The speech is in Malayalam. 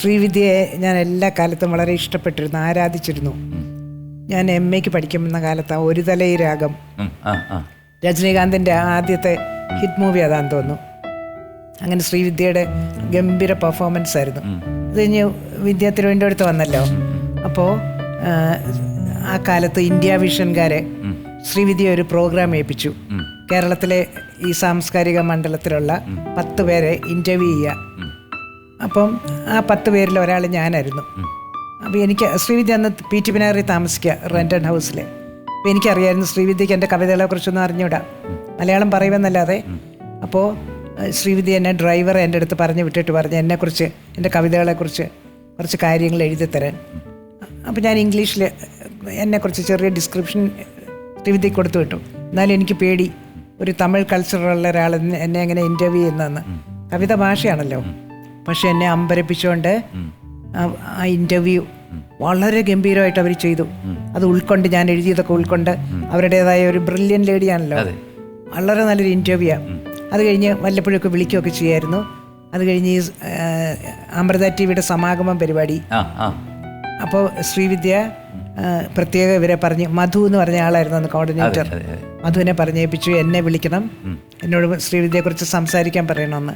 ശ്രീവിദ്യയെ ഞാൻ എല്ലാ കാലത്തും വളരെ ഇഷ്ടപ്പെട്ടിരുന്നു ആരാധിച്ചിരുന്നു. ഞാൻ എം എക്ക് പഠിക്കുന്ന കാലത്ത് ഒരു തലൈ രാഗം. രജനീകാന്തിന്റെ ആദ്യത്തെ ഹിറ്റ് മൂവി അതാന്ന് തോന്നുന്നു. അങ്ങനെ ശ്രീവിദ്യയുടെ ഗംഭീര പെർഫോമൻസ് ആയിരുന്നു. അത് കഴിഞ്ഞ് വിദ്യ തിരുവനന്തപുരത്ത് വന്നല്ലോ. അപ്പോൾ ആ കാലത്ത് ഇന്ത്യ വിഷൻകാരെ ശ്രീവിദ്യ ഒരു പ്രോഗ്രാം ഏൽപ്പിച്ചു. കേരളത്തിലെ ഈ സാംസ്കാരിക മണ്ഡലത്തിലുള്ള പത്ത് പേരെ ഇന്റർവ്യൂ ചെയ്യുക. അപ്പം ആ പത്ത് പേരിൽ ഒരാൾ ഞാനായിരുന്നു. അപ്പോൾ എനിക്ക് ശ്രീവിദ്യ അന്ന് പി ടി പിനാറി താമസിക്കുക റെന്റഡ് ഹൗസിൽ അപ്പോൾ എനിക്കറിയായിരുന്നു ശ്രീവിദ്യക്ക് എന്റെ കവിതകളെ കുറിച്ചൊന്നും അറിഞ്ഞൂടാ. മലയാളം പറയുമെന്നല്ലാതെ. അപ്പോൾ ശ്രീവിദ്യ എന്നെ ഡ്രൈവർ എന്റെ അടുത്ത് പറഞ്ഞു വിട്ടിട്ട് പറഞ്ഞു എന്നെക്കുറിച്ച് എന്റെ കവിതകളെക്കുറിച്ച് കുറച്ച് കാര്യങ്ങൾ എഴുതി തരാൻ. അപ്പോൾ ഞാൻ ഇംഗ്ലീഷിൽ എന്നെക്കുറിച്ച് ചെറിയ ഡിസ്ക്രിപ്ഷൻ ശ്രീവിദ്യക്ക് കൊടുത്തു വിട്ടു. എന്നാലും എനിക്ക് പേടി. ഒരു തമിഴ് കൾച്ചറുള്ള ഒരാൾ എന്നെ എങ്ങനെ ഇന്റർവ്യൂ ചെയ്യുന്നതെന്ന്. കവിത ഭാഷയാണല്ലോ പക്ഷെ എന്നെ അമ്പരപ്പിച്ചുകൊണ്ട് ആ- ഇന്റർവ്യൂ ഇന്റർവ്യൂ വളരെ ഗംഭീരമായിട്ട് അവർ ചെയ്തു. അത് ഉൾക്കൊണ്ട് ഞാൻ എഴുതിയതൊക്കെ ഉൾക്കൊണ്ട് അവരുടേതായ ഒരു ബ്രില്യൻ ലേഡിയാണല്ലോ വളരെ നല്ലൊരു ഇന്റർവ്യൂ അത് കഴിഞ്ഞ് വല്ലപ്പോഴൊക്കെ വിളിക്കുകയൊക്കെ ചെയ്യായിരുന്നു. അത് കഴിഞ്ഞ് ഈ അമൃത ടി വിയുടെ സമാഗമം പരിപാടി. അപ്പോൾ ശ്രീവിദ്യ പ്രത്യേക ഇവരെ പറഞ്ഞ് മധു എന്ന് പറഞ്ഞ ആളായിരുന്നു അന്ന് കോർഡിനേറ്റർ മധുവിനെ പറഞ്ഞേപ്പിച്ചു എന്നെ വിളിക്കണം. എന്നോട് ശ്രീവിദ്യയെക്കുറിച്ച് സംസാരിക്കാൻ പറയണമെന്ന്